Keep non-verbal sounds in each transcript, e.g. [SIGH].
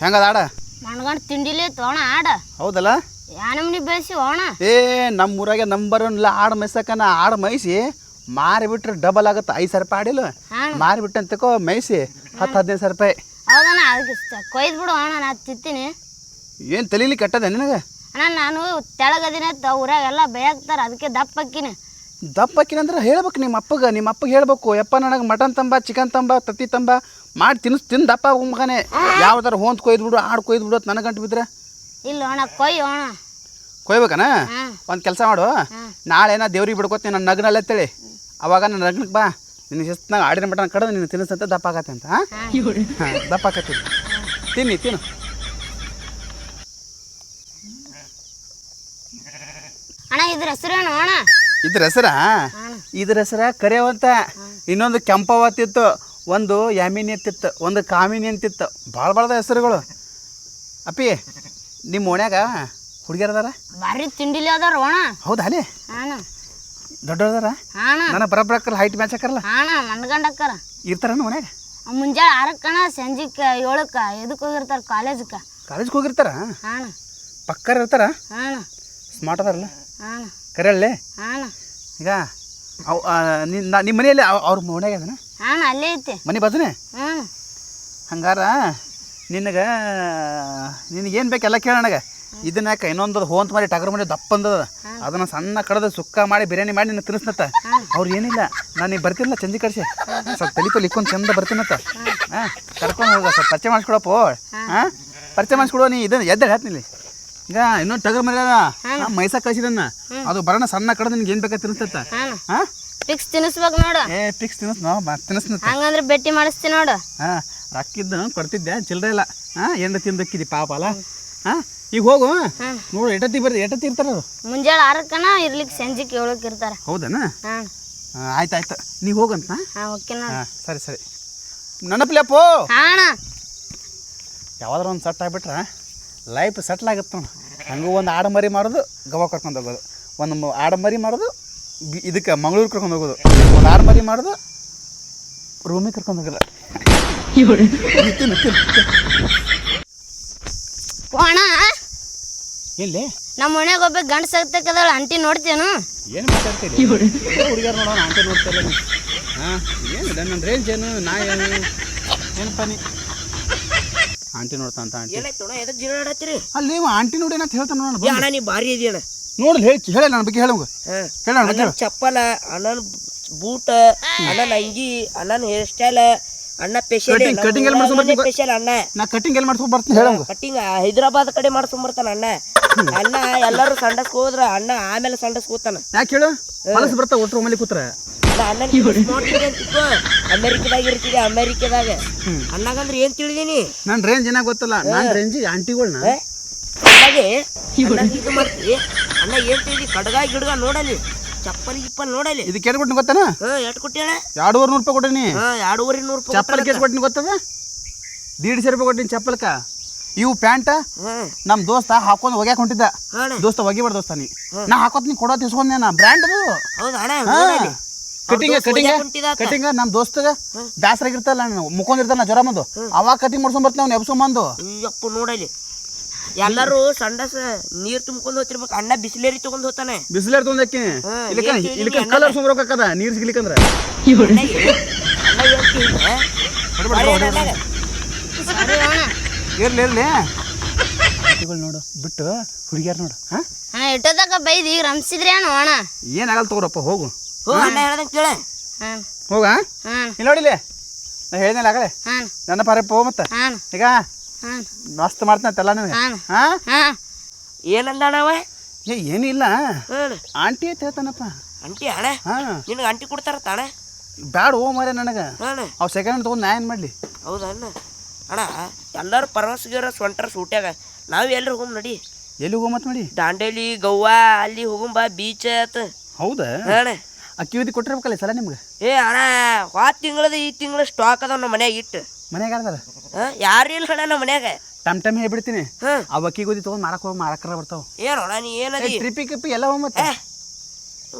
ಹೆಂಗದ ಆಡ? ಮನ್ಗಂಡ್ ತಿಂಡಿಲಿ ತೋಣ ಆಡ. ಹೌದಲ್ಲ? ಯಾನಮ್ನಿ ಬೇಸಿ ಓಣ ಏ ನಮ್ಮ ಊರಾಗೆ ನಂಬರ್ ಇಲ್ಲ ಆಡ್ ಮೈಸಕನ ಆಡ್ ಮೈಸಿ ಮಾರಿಬಿಟ್ರೆ ಡಬಲ್ ಆಗುತ್ತೆ ಐದು ಸಾವಿರ ರೂಪಾಯಿ ಆಡಿಲ್ಲ. ಮಾರಿಬಿಟ್ಟಂತಕೋ ಮೈಸಿ ಹತ್ತು ಹದಿನೈದು ಸಾವಿರ ರೂಪಾಯಿ. ಹೌದಣ್ಣ ಅದಕ್ಕೆ ಸ- ಕೊಯ್ದು ಬಿಡು ಅಣ್ಣ ನಾ ತಿಂತೀನಿ. ಏನು ತಲೀಲಿ ಕಟ್ಟದ ನಿನಗೆ? ಅಣ್ಣ ನಾನು ತೆಳಗದಿನ ಊರಾಗೆಲ್ಲ ಬೇಯಾಕ್ತಾರ ಅದಕ್ಕೆ ದಪ್ಪ ಅಕ್ಕಿನಿ. ದಪ್ಪ ಹಾಕಿನಂದ್ರೆ ಹೇಳ್ಬೇಕು ನಿಮ್ಮ ಅಪ್ಪಗೆ ನಿಮ್ಮ ಅಪ್ಪಗೆ ಹೇಳ್ಬೇಕು. ಯಪ್ಪ ನನಗೆ ಮಟನ್ ತಂಬ ಚಿಕನ್ ತಂಬ ತತ್ತಿ ತಂಬ ಮಾಡಿ ತಿನ್ಸ್ ತಿಂದು ದಪ್ಪ ಮಗನೆ. ಯಾವ್ದಾರ ಹೋಂತ್ ಕೊಯ್ದು ಬಿಡು ಆಡು ಕೊಯ್ದು ಬಿಡು ನನಗೆ ಗಂಟು ಬಿದ್ರೆ? ಇಲ್ಲ ಅಣ್ಣ ಕೊಯ್ಯು ಅಣ್ಣ. ಕೊಯ್ಬೇಕನ? ಹಾಂ. ಒಂದು ಕೆಲಸ ಮಾಡು. ನಾಳೆ ನಾ ದೇವ್ರಿಗೆ ಬಿಡ್ಕೋತೀನಿ ನನ್ನ ನಗ್ನಲ್ಲ ಅಂತೇಳಿ ಅವಾಗ ನನ್ನ ನಗ್ನಕ್ಕೆ ಬಾ. ನಿನ್ನ ಶಿಸ್ತಿನಾಗ ಆಡಿನ ಮಟನ್ ಕಡದು ನಿನ್ನ ತಿನ್ನಿಸಂತ ದಪ್ಪ ಆಗತ್ತೆ ಅಂತ ಹಾಂ ದಪ್ಪ ಆಗತ್ತೆ ತಿನ್ನಿ ತಿನ್ನು. ಅಣ್ಣ ಇದ್ರ ಹೆಸರೇನು ಅಣ್ಣ? ಇದ್ರ ಹೆಸರ? ಇದ್ರ ಹೆಸರ? ಕರೆಯವಂತ. ಇನ್ನೊಂದು ಕೆಂಪವತ್ತಿತ್ತು ಒಂದು ಯಾಮಿನಿ ಅಂತಿತ್ತು ಒಂದು ಕಾಮಿನಿ ಅಂತಿತ್ತು ಭಾಳ ಭಾಳದ ಹೆಸರುಗಳು. ಅಪ್ಪಿ ನಿಮ್ಮ ಓಣ್ಯಾಗ ಹುಡುಗಿಯರದಾರ ಭಾರಿ ತಿಂಡಿಲಿ ಅದಾರ ಅಣ್ಣ. ಹೌದಾ ಅಲ್ಲಿ? ದೊಡ್ಡವ್ರದಾರ? ಅಣ್ಣ ನನ್ನ ಬರಬ್ರಕ್ಕಲ್ಲ ಹೈಟ್ ಮ್ಯಾಚ್ ಹಾಕರಲ್ಲ ಗಂಡ ಅಕ್ಕಾರ ಇರ್ತಾರನ ಮನ್ಯಾಗ? ಮುಂಜಾನೆ ಆರಕ್ಕಣ ಸಂಜೆಕ್ಕೆ ಏಳಕ್ಕ ಎದಕ್ಕೆ ಹೋಗಿರ್ತಾರ ಕಾಲೇಜಕ್ಕೆ ಕಾಲೇಜ್ಗೆ ಹೋಗಿರ್ತಾರ? ಹಾಂ ಪಕ್ಕರ್ ಇರ್ತಾರ? ಅಣ್ಣ ಸ್ಮಾರ್ಟ್ ಅದಾರಲ್ಲ? ಹಾಂ ಕರೆಯಲ್ಲೇ? ಹಾಂ ಈಗ ಅವ್ ನಿಮ್ಮ ಮನೆಯಲ್ಲಿ ಅವ್- ಅವ್ರ ಓಣ್ಯಾಗ ಅದನ? ಹಾಂ ಅಲ್ಲೇ ಐತಿ. ಮನೆ ಬಾಜುನೇ? ಹ್ಞೂ ಹಂಗಾರ ನಿನಗೆ ನಿನಗೇನು ಬೇಕು ಎಲ್ಲ ಕೇಳ ನನಗೆ. ಇದನ್ನ ಯಾಕೆ ಇನ್ನೊಂದು ಹೋಂತ ಮಾಡಿ ಟಗರ್ ಮಾಡಿ ದಪ್ಪ ಅಂದದ? ಅದನ್ನ ಸಣ್ಣ ಕಡದ ಸುಕ್ಕ ಮಾಡಿ ಬಿರಿಯಾನಿ ಮಾಡಿ ನಿನ್ನ ತಿನ್ನಿಸ್ನತ್ತ? ಅವ್ರು ಏನಿಲ್ಲ. ನಾನು ನೀವು ಬರ್ತಿಲ್ಲ ಚಂದಿ ಕಡಿಸಿ ಸ್ವಲ್ಪ ತಲಿಪಲ್ಲಿ ಇಕ್ಕೊಂಡು ಚಂದ ಬರ್ತೀನತ್ತ. ಹಾಂ. ಕರ್ಕೊಂಡು ಹೋಗ ಸ್ವಲ್ಪ ಪರಿಚಯ ಮಾಡಿಸ್ಕೊಡಪ್ಪ. ಹಾಂ. ಪರಿಚಯ ಮಾಡಿಸ್ಕೊಡುವ ನೀ ಇದನ್ನ ಎದ್ದ ಹೇಳ್ತೀನಿ ಈಗ ಇನ್ನೊಂದು ಟಗರ್ ಮರ ಮೈಸಾ ಕಳ್ಸಿದನ್ನ ಅದು ಬರೋಣ ಸಣ್ಣ ಕಡ್ದು ನಿನ್ಗೆ ಏನು ಬೇಕಾ ತಿನ್ನಿಸ್ತತ್ತ ಹಾಂ. ಫಿಕ್ಸ್ ತಿನ್ನಿಸ್ಬೇಕು ನೋಡು. ಏ ಫಿಕ್ಸ್ ತಿನ್ನಿಸ್ ನೋ ತಿನ್ನಿಸ್ನತ್ತ. ಹಂಗಂದ್ರೆ ಬೆಟ್ಟಿ ಮಾಡಿಸ್ತೀನಿ ನೋಡು. ಹಾಂ ರೊಕ್ಕಿದ್ದು ಕೊಡ್ತಿದ್ದೆ ಚಿಲ್ಲರೆ ಇಲ್ಲ. ಹಾಂ ಏನು ತಿಂದಕ್ಕಿದಿ ಪಾಪ ಅಲ್ಲ. ಹಾಂ ಈಗ ಹೋಗು ನೋಡು ಎಟತ್ತಿ ಬರ್ರಿ ಎಟತ್ತಿ ಇರ್ತಾರ ಮುಂಜಾನೆ ಆರಕ್ಕನ ಇರ್ಲಿಕ್ಕೆ ಸಂಜೆಗೆ ಏಳಕ್ಕೆ ಇರ್ತಾರೆ. ಹೌದನ? ಹಾಂ. ಆಯ್ತು ಆಯ್ತು. ನೀವು ಹೋಗಂತ ಹಾಂ? ಓಕೆ ನೋಡು ಹಾಂ ಸರಿ ಸರಿ. ನೆನಪಲೇಪೋ ಹಾಂ ಯಾವ್ದಾರ ಒಂದು ಸೆಟ್ ಆಗ್ಬಿಟ್ರೆ ಲೈಫ್ ಸೆಟ್ಲ್ ಆಗುತ್ತೆ ನೋಡು. ಹಂಗೂ ಒಂದು ಆಡಂಬರಿ ಮಾಡೋದು ಗವ ಕರ್ಕೊಂಡು ಹೋಗೋದು. ಒಂದು ಆಡಂಬರಿ ಆಡ ಮಾಡೋದು ಬಿ ಇದಕ್ಕೆ ಮಂಗಳೂರು ಕರ್ಕೊಂಡು ಹೋಗೋದು. ಒಂದು ಆಡಂಬರಿ ಮರಿ ಮಾಡೋದು ರೂಮಿಗೆ ಕರ್ಕೊಂಡು ಹೋಗೋದು. ಅಣ್ಣ ಎಲ್ಲಿ? ನಮ್ಮ ಮನ್ಯಾಗ ಒಬ್ಬ ಗಂಡ ಸತ್ತಕ್ಕದಳ ಅಂಟಿ ನೋಡ್ತೇನು ಏನು ಮಾತಾಡ್ತೀರಿ ಹುಡುಗಿಯರು ನೋಡೋಣ ಆಂಟಿ ನೋಡ್ತಾರೆ ಹಾಂ ಏನು ನನ್ನ ರೇಂಜ್ ಏನು ನಾ ಏನು? ಏನಪ್ಪ ನೀ? ಆಂಟಿ ನೋಡ್ತಾ ಅಂತ ಆಂಟಿ. ಎದಕ್ಕೆ ಜೀರಾಡತ್ತೀರಿ ಅಲ್ಲಿ ನೀವು ಆಂಟಿ ನೋಡಿ ಅಂತ ಹೇಳ್ತಾನೆ ನೋಡೋಣ ಅಣ್ಣ ನೀ ಭಾರಿ ಇದೆಯಣ್ಣ ನೋಡಿ ಹೇಳಿ ಹೇಳಿ ನನ್ನ ಬಗ್ಗೆ ಹೇಳು ಹಾಂ ಹೇಳ ಚಪ್ಪಲ ಅಣ್ಣನ ಬೂಟ ಅಣ್ಣನ ಅಂಗಿ ಅಣ್ಣನ ಹೇರ್ ಸ್ಟೈಲ್ ಅಣ್ಣ ಸ್ಪೆಷಲ್ Cutting- cutting ಎಲ್ಲಿ ಮಾಡ್ಸ್ಕೊಂಡ್ ಬರ್ತೀನಿ? ಸ್ಪೆಷಲ್ ಅಣ್ಣ. ನಾ ಕಟಿಂಗ್ ಎಲ್ಲಿ ಮಾಡ್ಸ್ಕೊಂಡು ಬರ್ತೀನಿ ಹೇಳ ಕಟ್ಟಿಂಗ್ ಹೈದರಾಬಾದ್ ಕಡೆ ಮಾಡ್ಸ್ಕೊಂಬರ್ತಾನ ಅಣ್ಣ. ಅಣ್ಣ ಎಲ್ಲರೂ ಸಂಡಸ್ಕ ಹೋದ್ರ ಅಣ್ಣ ಆಮೇಲೆ ಸಂಡಸ್ ಹೋಗ್ತಾನ. ಯಾಕೆ ಹೇಳು? ಮನಸ್ಸು ಬರ್ತಾ ಒಟ್ಟು ರೂಮಲ್ಲಿ ಕೂತ್ರ? ಅಣ್ಣ ಸ್ಮಾರ್ಟ್ ಇದೆ ಅಂತಿತ್ತು ಅಮೆರಿಕದಾಗ ಇರ್ತಿದೆ ಅಮೆರಿಕದಾಗ. ಅಣ್ಣಗಂದ್ರೆ ಏನ್ ತಿಳಿದೀನಿ ನನ್ನ ರೇಂಜ್ ಏನಾಗ ಗೊತ್ತಲ್ಲ ನನ್ನ ರೇಂಜಿಗೆ ಆಂಟಿಗಳ್ನ ಅಣ್ಣಗೆ ಅಣ್ಣ ಇದು ಮಾಡ್ತಿ. ಅಣ್ಣ ಏನ್ ತಿಳಿದಿ? ಕಡಗ ಗಿಡಗ ನೋಡಲಿ ಚಪ್ಪಲ್ ಗಿಪ್ಪಲ್ ನೋಡಲಿ ಇದು ಕೊಟ್ಟಿನಿ ಗೊತ್ತಾನ? ಹಾ ಎಟ್ ಎರಡೂವರೆ ನೂರು ರೂಪಾಯಿ ಕೊಟ್ಟಿನಿ. ಹಾ ಎರಡೂವರೆ ನೂರು ರೂಪಾಯಿ ಚಪ್ಪಲ್ ಕೇಟ್ ಕೊಟ್ಟಿನಿ ಗೊತ್ತದ? ದೀಡ್ ಸಾವಿರ ರೂಪಾಯಿ ಕೊಟ್ಟಿನಿ ಚಪ್ಪಲ್ಕ. ಇವು ಪ್ಯಾಂಟ್ ನಮ್ಮ ದೋಸ್ತ ಹಾಕೊಂಡು ಹೋಗ್ಯಾಕ ಹೊಂಟಿದ್ದ. ದೋಸ್ತ ಒಗಿಬೇಡ ದೋಸ್ತ ನೀ. ನಾ ಹಾಕೋತೀನಿ ನೀ ಕೊಡೋ ಇಸ್ಕೊಂಡೆ ನಾ. ಬ್ರ್ಯಾಂಡ್ ಅದು. ಕಟಿಂಗ್ ದೋಸ್ತ ಕಟಿಂಗ್ ಕಟಿಂಗ್ ನಮ್ಮ ದೋಸ್ತಗ ಬ್ಯಾಸರ ಆಗಿರ್ತಲ್ಲ ಮುಕ್ಕೊಂಡಿರ್ತಾನ ಜ್ವರ ಬಂದು ಅವಾಗ ಕಟಿಂಗ್ ಮಾಡ್ಸ್ಕೊಂಡ್ ಬರ್ತೀನಿ ಅವ್ನು ಎಬ್ಸ್ಕೊಂಬಂದು ನೋಡಲಿ ಎಲ್ಲರೂ ಸಂಡಸ ನೀರ್ ತುಂಬಿಕೊಂಡು ಹೋಗ್ತಿರ್ಬೇಕು. ಅಣ್ಣ ಬಿಸಿಲೇರಿ ತಗೊಂಡ್ ಹೋಗ್ತಾನೆ. ಬಿಸಿಲೇರಿ ತೊಂದಕ್ಕೆ ಇಲ್ಲಿ ಇಲ್ಲಿಕ ಏನ್ ಇಲ್ಲಿಕ? ಕಲರ್ ಸುಮ್ರೋಕದ ನೀರ್ ಸಿಗ್ಲಿಕ್ಕಂದ್ರ. ಇರ್ಲಿ ಇರ್ಲಿ. ನೋಡು ಬಿಟ್ಟು ಹುಡುಗಿಯಾರ ನೋಡು ಹಾ? ಹಾಂ ಬೈದಿ ಬೈದು? ಈಗ ರಂಸಿದ್ರಿ ಅಣ್ಣ ಏನಾಗಲ್ಲ ತಗೋರಪ್ಪ ಹೋಗು. ಹೋಗ ಅಣ್ಣ ಹೇಳ್ದಂಗೆ ಕೇಳ. ಹಾಂ. ಹೋಗ? ಹಾಂ. ಇಲ್ಲಿ ನೋಡಿಲಿ ನಾ ಹೇಳಿದ್ನಲ್ಲ ಆಗಲೇ? ಹಾಂ. ನನ್ನ ಪಾರಪ್ಪ ಮತ್ತೆ. ಹಾಂ. ಈಗ? ಮಸ್ತ್ ಮಾಡ್ತಾನೆ ನಿನಗೆ? ಹಾಂ ಹಾ? ಹಾಂ. ಏನಂದ ಅಣ್ಣವ ಏ ಏನಿಲ್ಲ. ಆಂಟಿ ಅಂತ ಹೇಳ್ತಾನಪ್ಪ. ಆಂಟಿ ಅಣ್ಣ? ಹಾ. ನಿನಗೆ ಆಂಟಿ ಕೊಡ್ತಾರ ತಾಣ? ಬ್ಯಾಡ ಓ ಮರೆ ನನಗೆ ಅವ್ ಸೆಕೆಂಡ್ ಹ್ಯಾಂಡ್ ತೊಗೊಂಡು ನಾ ಏನು ಮಾಡಲಿ. ಹೌದಾ ಅಣ್ಣ? ಅಣ್ಣ ಎಲ್ಲರೂ ಪರವಸ್ಗಿರ ಸೊಂಟರ್ ಸೂಟ್ಯಾಗ. ನಾವು ಎಲ್ಲರೂ ಹೋಗಮ್ ನಡಿ. ಎಲ್ಲಿ ಹೋಗೋ ಮತ್ತೆ ಮಾಡಿ ದಾಂಡೇಲಿ ಗೌವಾ ಅಲ್ಲಿ ಹೋಗುಂಬ ಬೀಚ್ ಆತ. ಹೌದಾ? ಅಣ್ಣ ಅಕ್ಕಿ ಕೊಟ್ಟಿರ್ಬೇಕಲ್ಲ ಸಲ ನಿಮ್ಗೆ? ಏ ಅಣ್ಣ ಹೋದ ತಿಂಗಳದ ಈ ತಿಂಗಳ ಸ್ಟಾಕ್ ಅದಾವ ನಮ್ಮ ಮನ್ಯಾಗ ಇಟ್ಟು. ಮನ್ಯಾಗ ಅದಾರ ಯಾರು ಇಲ್ಲ ಕಣ ನಮ್ಮ ಮನ್ಯಾಗ. ಟಮ್ ಟಮ್ ಹೇಳ್ಬಿಡ್ತೀನಿ. ಹ್ಮ್ ಆ ಅಕ್ಕಿ ಗೋಧಿ ತೊಗೊಂಡು ಮಾರಕ್ ಹೋಗಿ ಮಾರಕ್ಕಾರ ಬರ್ತಾವ. ಏನೋ ನೀ ಏನದಿ? ಟ್ರಿಪಿ ಕಿಪ್ಪಿ ಎಲ್ಲ ಹೋಗ್ ಮತ್ತೆ.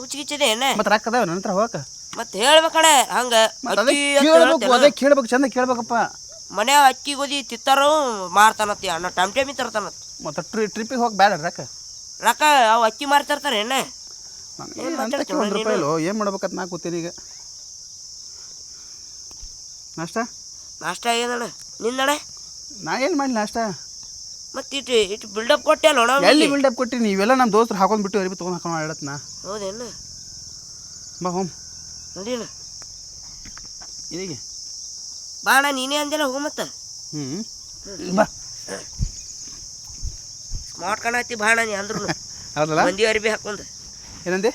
ಹುಚ್ಚಿಗಿಚ್ಚಿದೆ ಏನ? ಮತ್ತೆ ರೊಕ್ಕ ಅದಾವ ನನ್ನ ಹತ್ರ ಹೋಗಕ್ಕೆ ಮತ್ತೆ ಹೇಳ್ಬೇಕಣ ಹಂಗ. ಮತ್ತೆ ಅದೇ ಅಕ್ಕಿ ಅಂತ ಕೇಳ್ಬೇಕು ಹೇಳ್ತೇನ? ಅದೇ ಕೇಳ್ಬೇಕು ಚಂದ ಕೇಳ್ಬೇಕಪ್ಪ. ಮನ್ಯಾಗ ಅಕ್ಕಿ ಗೋಧಿ ತಿತ್ತಾರು ಮಾರ್ತಾನತ್ತಿ ಅಣ್ಣ ಟಮ್ ಟಮಿ ತರ್ತಾನತ್ ಮತ್ತೆ ಟ್ರಿ ಟ್ರಿಪ್ಪಿಗೆ ಹೋಗಿ ಬೇಡ ರೊಕ್ಕ. ರೊಕ್ಕ ಅವು ಅಕ್ಕಿ ಮಾರ್ತಿರ್ತಾರ ಏನ? ನನಗೆ ಅಂತಕ್ಕೆ ಒಂದು ರೂಪಾಯಿ ಏನು ಮಾಡ್ಬೇಕಂತ ನಾ ಕೂತೀನಿ ಈಗ. ನಾಷ್ಟ? ನಾಷ್ಟ ಏನಣ್ಣ ನಿನ್ನಡೆ? ನಾ ಏನು ಮಾಡಿ ನಾಷ್ಟ? ಮತ್ತೆ ಇಟ್ಟು ಇಟ್ಟು ಬಿಲ್ಡಪ್ ಕೊಟ್ಟೆ ಅಲ್ಲ ಎಲ್ಲಿ ಬಿಲ್ಡಪ್ ಕೊಟ್ಟಿ ನೀವೆಲ್ಲ ನಮ್ಮ ದೋಸ್ತರು ಹಾಕೊಂಡು ಬಿಟ್ಟು ಅರಿಬಿ ತೊಗೊಂಡು ಹಾಕೊಂಡು ಆಡತ್ನ. ನಾ ಹೌದೇನು? ಬಾ ಹೋಮ್. ನಡೀಣ ಇದೀಗೆ ಬಾಣ ನೀನೇ ಅಂದಿಲ್ಲ ಹೋಗು ಮತ್ತ. ಹ್ಞೂ ಬಾ. ಸ್ಮಾರ್ಟ್ ಕಾಣತಿ ಬಾಣ ನೀ ಅಂದ್ರು [LAUGHS] ಹೌದಲ್ಲ? ಮಂದಿ ಅರಿಬಿ ಹಾಕೊಂಡು. ಏನಂದೆ?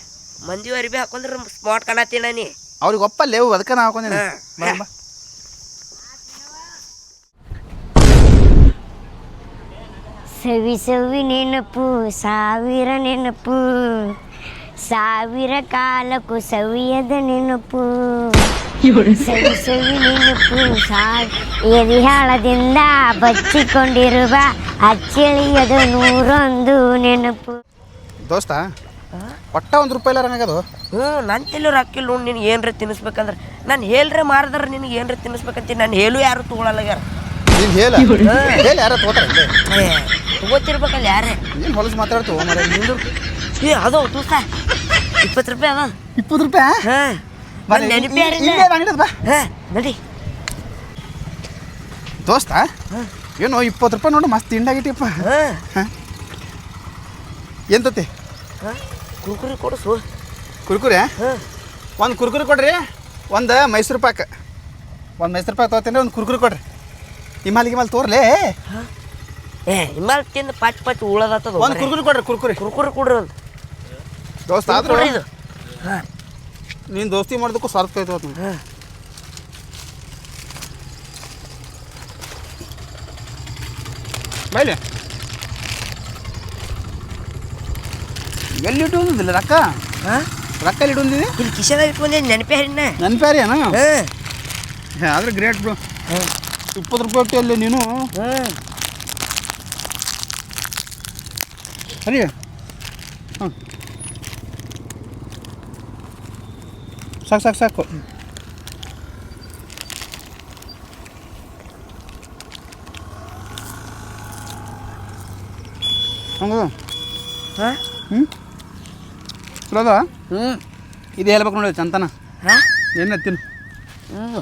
ಮಂದಿ ಅರಿಬಿ ಹಾಕೊಂಡ್ರೆ ಸ್ಮಾರ್ಟ್ ಕಾಣತ್ತೀನ ನೀ. ಅವ್ರಿಗೆ ಒಪ್ಪಲ್ಲೇವು ಅದಕ್ಕೆ ನಾ ಹಾಕೊಂಡೇನೆ. ಬಾ. ಸವಿ ಸವಿ ನೆನಪು ಸಾವಿರ ನೆನಪು ಸಾವಿರ ಕಾಲಕ್ಕೂ ಸವಿಯದ ನೆನಪು. ಸವಿ ಸವಿ ನೆನಪು ಸಾವಿ ಎದಿಹಾಳದಿಂದ ಬಚ್ಚಿಕೊಂಡಿರುವ ಅಚ್ಚಳಿಯದ ನೂರೊಂದು ನೆನಪು. ದೋಸ್ತ ಒಟ್ಟ ಒಂದು ರೂಪಾಯಿ ಇಲ್ಲ ನನಗದು. ಹ್ಞೂ ನನ್ನ ರೊಕ್ಕಿಲ್ಲ ನೋಡಿ ನಿನಗೆ ಏನರ ತಿನ್ನಿಸ್ಬೇಕಂದ್ರೆ ನಾನು ಹೇಳ್ರೆ ಮಾರಿದ್ರೆ ನಿನಗೆ ಏನರ ತಿನ್ನಿಸ್ಬೇಕಂತೀನಿ ನಾನು ಹೇಳು ಯಾರು ತೊಗೊಳಲ್ಲಾಗ್ಯಾರ ನೀನು ಹೇಳ. ಹೇಳಿ ಯಾರು ತಗೋತಾರೆ? ತಗೋತಿರ್ಬೇಕಲ್ಲ ಯಾರೇ ಏನು ಹೊಲಸು ಮಾತಾಡ್ತು? ಮರ ನಿಂದು? ಏ ಅದು ತೂಸ ಇಪ್ಪತ್ತು ರೂಪಾಯಿ ಅದ. ಇಪ್ಪತ್ತು ರೂಪಾಯಿ? ಹಾಂ. ನೆನಪಿ ಬಾ. ಹಾಂ ನಡಿ. ದೋಸ್ತ ಏನು ಇಪ್ಪತ್ತು ರೂಪಾಯಿ ನೋಡು ಮಸ್ತ್ ತಿಂಡಾಗಿಟ್ಟಿಪ್ಪ ಹಾಂ. ಏನು ತತ್ತಿ ಕುರ್ಕುರಿ ಕೊಡಿಸು. ಕುರ್ಕುರಿ? ಹಾಂ. ಒಂದು ಕುರ್ಕುರಿ ಕೊಡ್ರಿ ಒಂದು ಮೈಸೂರು ಪಾಕ್. ಒಂದು ಮೈಸೂರು ಪಾಕ್ ತೊಗೊತೀನಿ ಒಂದು ಕುರ್ಕುರಿ ಕೊಡ್ರಿ. ಇಮಾಲಿಗೆ ಗಿಮಾಲ್ ತೋರ್ಲೇ. ಏ ಹಿಮಾಲ್ ತಿಂದು ಪಚ್ ಪಚ್ ಉಳದತ್ತದ ಒಂದು ಕುರ್ಕುರಿ ಕೊಡ್ರಿ ಕುರ್ಕುರಿ. ಕುರ್ಕುರಿ ಕೊಡ್ರಿ ಒಂದು. ದೋಸ್ತ ಆದ್ರೆ ಇದು. ಹಾಂ. ನೀನು ದೋಸ್ತಿ ಮಾಡೋದಕ್ಕೂ ಸಾರ್ಥಕ ಆಯ್ತು ತಗೋತೀನಿ ಹಾಂ. ಬೈಲೆ. ಎಲ್ಲಿ ಇಟ್ಟುಂದಿಲ್ಲ ರೊಕ್ಕ? ಹಾಂ? ರೊಕ್ಕ ಎಲ್ಲಿ ಇಟ್ಟುಂದಿದೆ ಇಲ್ಲಿ ಕಿಶೆದಾಗ ಇಟ್ಕೊಂಡೆ ನೆನಪೇ ನನ್ನ ಪ್ಯಾರಿ ಏನ ಹಾಂ. ಆದ್ರೆ ಗ್ರೇಟ್ ಬ್ರೋ. ಹಾಂ. ಇಪ್ಪತ್ತು ರೂಪಾಯಿ ಅಲ್ಲಿ ನೀನು ಹಾಂ. ಸರಿ. ಹಾಂ. ಸಾಕು ಸಾಕು ಸಾಕು. ಹಂಗ. ಹ್ಮ್? ಹ್ಞೂ ಚಲೋದ ಹ್ಞೂ ಇದು ಹೇಳ್ಬೇಕು ನೋಡಿ ಚಂತನ. ಹಾಂ? ಏನು ತಿನ್ನು. ಹ್ಞೂ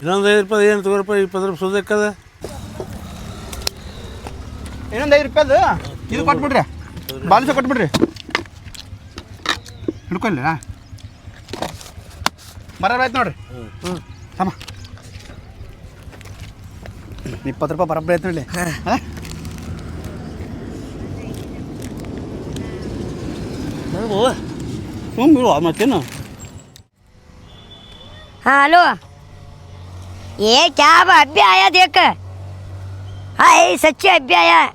ಇನ್ನೊಂದು ಐದು ರೂಪಾಯಿ ಏನು ತಗೋ ರೂಪಾಯಿ ಇಪ್ಪತ್ತು ರೂಪಾಯಿ ಸುದಕ್ಕದ ಇನ್ನೊಂದು ಐದು ರೂಪಾಯ್ದು ಇದು ಕೊಟ್ಬಿಡ್ರಿ ಬಾಲಿಸ ಕೊಟ್ಬಿಡ್ರಿ ಹಿಡ್ಕೊಳ್ಳಿ ಬರೋಬಾಯ್ತು ನೋಡ್ರಿ ಹ್ಞೂ ತಮ್ಮ ಇಪ್ಪತ್ತು ರೂಪಾಯಿ ಬರೋಬ್ಬರಿ ಆಯ್ತು ನೋಡಿ ಹಾಂ ನಂಗು ತುಂಬ ಮತ್ತೇನು हाँ हेलो ये क्या अब अभी आया देख हाँ ये सच्ची अभी आया हाँ,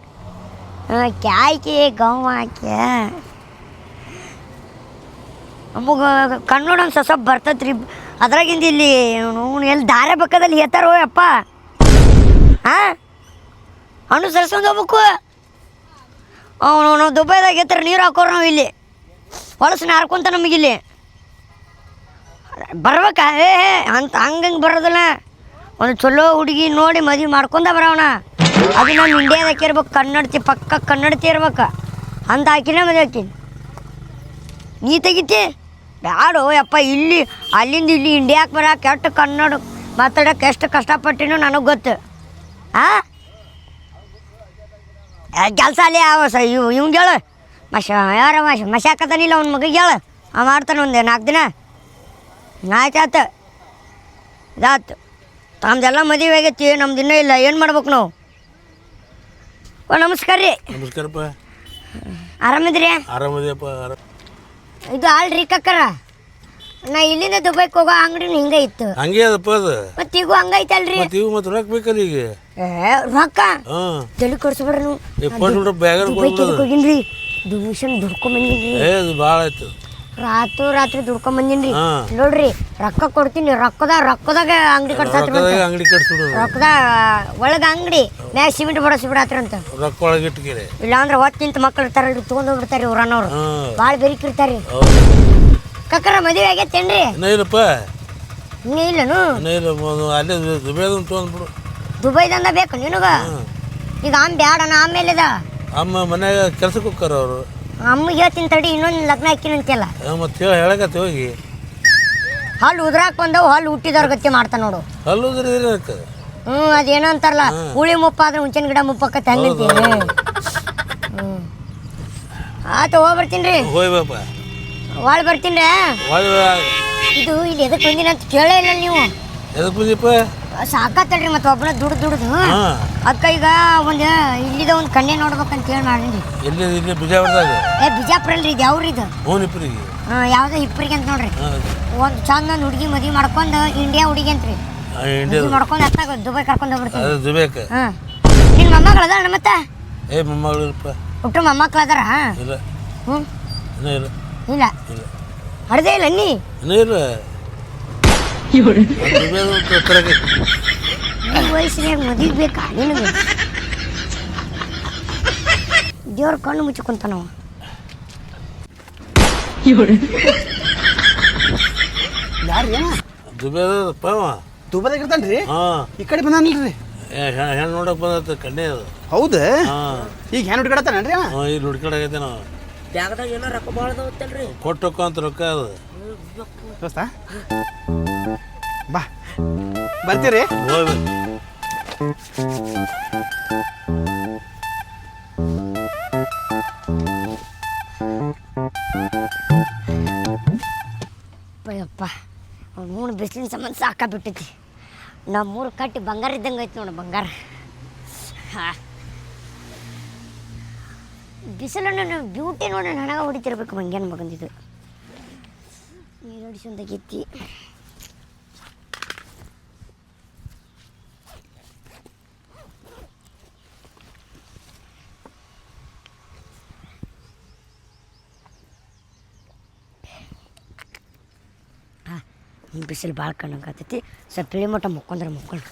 क्या है कि ये गाँव आ क्या ನಮಗೆ ಕನ್ನಡ ಒಂದು ಸ್ವಲ್ಪ ಬರ್ತೈತೆ ರೀ ಅದ್ರಾಗಿಂದ ಇಲ್ಲಿ ಅವ್ನು ಎಲ್ಲಿ ದಾರೆ ಪಕ್ಕದಲ್ಲಿ ಹೇಳ್ತಾರೋ ಅಪ್ಪ ಹಾಂ ಅನುಸರಿಸ್ಕೊಂಡು ಹೋಗ್ಬೇಕು ಅವನು ನಾವು ದುಬೈದಾಗ ಎತ್ತರ ನೀರು ಹಾಕೋರು ನಾವು ಇಲ್ಲಿ ಹೊಲಸು ನಾರ್ಕೊಂತ ನಮಗಿಲ್ಲಿ ಬರ್ಬೇಕಾ ಏ ಏ, ಅಂತ ಹಂಗಂಗೆ ಬರೋದಿಲ್ಲ ಒಂದು ಚಲೋ ಹುಡುಗಿ ನೋಡಿ ಮದುವೆ ಮಾಡ್ಕೊಂಡ ಬರೋಣ ಅದು ನಮ್ಮ ಇಂಡಿಯಾದಾಗ ಇರ್ಬೇಕು. ಕನ್ನಡತಿ, ಪಕ್ಕ ಕನ್ನಡತಿ ಇರ್ಬೇಕು. ಅಂತ ಹಾಕಿನೇ ಮದುವೆ ಹಾಕಿನಿ ನೀ ತೆಗಿತಿ? ಬ್ಯಾಡು, ಯಪ್ಪ, ಇಲ್ಲಿ, ಅಲ್ಲಿಂದ ಇಲ್ಲಿ ಇಂಡಿಯಾಕ್ಕೆ ಬರ ಎಷ್ಟು ಕನ್ನಡ ಮಾತಾಡೋಕೆ ಎಷ್ಟು ಕಷ್ಟಪಟ್ಟಿನೋ ನನಗೆ ಗೊತ್ತು. ಹಾಂ ಕೆಲಸ ಅಲ್ಲಿ ಯಾವ ಸ ಇವ್ ಇವ್ಗೆ ಹೇಳು. ಮಶ, ಯಾರ ಮಶ ಹಾಕತಾನಿಲ್ಲ ಅವ್ನ ಮಗಿಗೆ ಹೇಳು. ಅವ ಮಾಡ್ತಾನೆ ಒಂದು ನಾಲ್ಕು ದಿನ. ಆಯ್ತಾಯ್ತು ಇದಾತು. ತಮ್ದೆಲ್ಲ ಮದುವೆ ಆಗೈತಿ ನಮ್ದು ಇನ್ನೂ ಇಲ್ಲ, ಏನು ಮಾಡ್ಬೇಕು ನಾವು? ಓ ನಮಸ್ಕಾರ ರೀ. ನಮಸ್ಕಾರಪ್ಪ. ಆರಾಮಿದ್ರಿ? ಆರಾಮದೇಪ್ಪ ಆರಾಮ ಇದು ಅಲ್ರಿ ಕಕ್ಕರ. ನಾ ಇಲ್ಲಿಂದ ದುಬೈಗೆ ಹೋಗೋ ಅಂಗಡಿ ಹಿಂಗೆ ಇತ್ತು. ಹಂಗೆ ಅದಪ್ಪ ಅದು. ಮತ್ತೆ ಈಗೂ ಹಂಗೈತಲ್ರಿ ಮತ್ತೆ ಇವು ಮತ್ತೆ ರೊಕ್ಕ ಬೇಕಲ್ಲ ಈಗ. ಏ ರೊಕ್ಕ? ಹಾಂ. ತಲೆ ಕೊಡ್ಸ್ಬಿಡ್ರಿ ನೀವು. ಇಪ್ಪತ್ತು ರೂಪಾಯಿ ಬ್ಯಾಗರ್ ಕೊಡ್ಬೋದು. ಹೋಗಿನ್ರಿ. ದುಮಿಷನ್ ದುಡ್ಕೊಂಬಂದಿನ್ರಿ ಏ ಅದು ಭಾಳ ಆಯ್ತು. ರಾತ್ರಿ ರಾತ್ರಿ ದುಡ್ಕೊಂಡ್ ಬಂದಿನ್ರಿ. ಹಾ. ನೋಡ್ರಿ ರೊಕ್ಕ ಕೊಡ್ತೀನಿ ರೊಕ್ಕದ ರೊಕ್ಕದಾಗ ಅಂಗಡಿ ಕಟ್ಸಾತ್ರ ರೊಕ್ಕದಾಗ ಅಂಗಡಿ ಕಟ್ಸ್ಬಿಡೋದು. ರೊಕ್ಕದ ಒಳಗ ಅಂಗಡಿ ಮ್ಯಾಗ ಸಿಮೆಂಟ್ ಬಡಸಿ ಬಿಡಾತ್ರಂತ ರೊಕ್ಕ ಒಳಗೆ ಇಟ್ಕಿರಿ. ಇಲ್ಲಾಂದ್ರೆ ಹೊತ್ತು ನಿಂತ ಮಕ್ಳು ಇರ್ತಾರಲ್ರಿ ತಗೊಂಡ್ ಹೋಗ್ಬಿಡ್ತಾರಿ ಹಾಂ. ಭಾಳ ಬೆರಿಕಿರ್ತಾರಿ ಹೌದು. ಕಕ್ಕರ ಮದುವೆ ಆಗೈತೇನ್ರಿ? ನೈಲಪ್ಪ ಇಲ್ಲನು? ಅಲ್ಲೇ ದುಬೇದನ್ ತೊಗೊಂಡ್ಬಿಡು. ದುಬೈದಂದ ಬೇಕು ನಿನಗ? ಈಗ ಆಮ್ ಬ್ಯಾಡನ ಆಮೇಲೆ ಅಮ್ಮ ಮನ್ಯಾಗ ಕೆಲ್ಸಕ್ಕೆ ಹೋಗ್ತಾರ ಅವರು. ಅಮ್ಮಗೆ ಹೇಳ್ತೀನಿ ತಡಿ ಇನ್ನೊಂದು ಲಗ್ನ ಹಾಕಿನಂತೆಲ್ಲ ಮತ್ತೆ ಹೇಳಿ ಹೇಳಕತ್ತೆ ಹೋಗಿ. ಹಲ್ಲು ಉದ್ರಾಕ್ ಬಂದವು ಹಲ್ಲು ಹುಟ್ಟಿದವ್ರ ಗತಿ ಮಾಡ್ತಾನ ನೋಡು. ಅಲ್ಲೋದ್ರೆ ಏನಕ್ಕೆ ಹ್ಞೂ ಅದೇನೋ ಅಂತಾರಲ್ಲ ಹುಳಿ ಮುಪ್ಪಾದ್ರೆ ಹುಂಚಿನ ಗಿಡ ಮುಪ್ಪಕ್ಕತ್ತೆ ಹಂಗಂತೀನಿ ಹ್ಞೂ ಆತ ಹೋಗಿ ಬರ್ತೀನಿ ರೀ. ಹೋಯ್ ಬಾಪ. ಒಳಗೆ ಬರ್ತೀನಿ ಇದು ಇಲ್ಲಿ ಎದಕ್ಕೆ ಬಂದಿನ ಅಂತ ಕೇಳೇ ಇಲ್ಲ ನೀವು. ಎದಕ್ಕೆ ಬಂದಿಪ್ಪ? ಸಾಕಾತಲ್ರಿ ಮತ್ತೆ ಒಬ್ಬನ ದುಡ್ದು ದುಡ್ದು. ಹಾಂ. ಅಕ್ಕ ಈಗ ಒಂದು ಇಲ್ಲಿದ ಒಂದು ಕಣ್ಣೆ ನೋಡ್ಬೇಕಂತ ಹೇಳಿ ಮಾಡಿ ಎಲ್ಲಿ ಇಲ್ಲಿ ಬಿಜಾಪುರದಾಗ? ಏ ಬಿಜಾಪುರ ಅಲ್ರಿ ಇದು ಯಾವ್ರಿ ಇದು? ಹೂನಿಪ್ರಿಗೆ ಹಾಂ ಯಾವುದೋ ಹಿಪ್ಪರಿಗೆ ಅಂತ ನೋಡ್ರಿ. ಹಾಂ. ಒಂದು ಚಂದ ಒಂದು ಹುಡುಗಿ ಮದ್ವೆ ಮಾಡ್ಕೊಂಡು ಇಂಡಿಯಾ ಹುಡುಗಿ ಅಂತ್ರಿ. ಇಂಡಿಯಾ ಮದುವೆ ಮಾಡ್ಕೊಂಡು ಅತ್ತಾಗ ದುಬೈ ಕರ್ಕೊಂಡು ಹೋಗ್ಬಿಡ್ತೀನಿ. ಅದು ದುಬೇಕ? ಹಾಂ. ನಿನ್ನ ಮೊಮ್ಮಗಳು ಅದಾರ ಮತ್ತೆ? ಏ ಮೊಮ್ಮಗಳಿರಪ್ಪ ಹುಟ್ಟು ಮೊಮ್ಮಕ್ಳು ಅದಾರ? ಇಲ್ಲ. ಹ್ಞೂ ಇನ್ನೂ ಇಲ್ಲ. ಇಲ್ಲ. ಇಲ್ಲ ಹಡ್ದೇ ಇಲ್ಲ ನೀ ಇನ್ನೂ ಇಲ್ಲ. ವಯಸ್ಸಿನಾಗ ಮದುವೆ ಬೇಕಾ? ನಿನಗೆ? ದೇವ್ರ ಕಣ್ಣು ದುಬೈದಾಗ ಇರ್ತಾನ್ರಿ? ಈ ಕಡೆ ಬಂದಾನಿಲ್ರಿ ಹೆಣ್ಣು ನೋಡಕ್ ಬಂದತ್ತ ಕಣ್ಣೆ ಅದು. ಹೌದ? ಹಾಂ. ಈಗ ಹೆಣ್ಣು ಹುಡುಗಾಡತಾನೇನ್ರಿ ರೀ ಹಾಂ ಇಲ್ಲಿ ಹುಡ್ಕಡಾಗೈತೆ ನಾವು ಜಾಗದಾಗ ಏನೋ ರೊಕ್ಕ ಭಾಳ ಕೊಟ್ಟಕ್ಕ ಅಂತ ರೊಕ್ಕ ಅದು. ದೋಸ್ತ ಬಾ. ಬರ್ತೀರಿ? ಅಯ್ಯಪ್ಪ ಮೂರು ಬಿಸಿಲಿನ ಸಂಬಂಧ ಸಾಕಾಗ್ಬಿಟ್ಟೈತಿ ನಮ್ಮೂರು ಕಟ್ಟಿ ಬಂಗಾರ ಇದ್ದಂಗೆ ಐತಿ ನೋಡು ಬಂಗಾರ. ಹಾಂ. ಬಿಸಿಲನ್ನು ಬ್ಯೂಟಿ ನೋಡಿ ನನಗೆ ಹೊಡಿತಿರ್ಬೇಕು ಮಂಗ್ಯಾನ ಮಗಂದಿದ್ದು ನೀರು ಹೊಡಿಸೊಂದಾಗೈತಿ ಬಿಸಿಲು ಭಾಳ ಕಣ್ಣಂಗಾತೈತಿ ಸ್ವಲ್ಪ ಇಳಿ ಮಟ್ಟ ಮುಕ್ಕೊಂಡ್ರೆ ಮುಕ್ಕೊಂಡು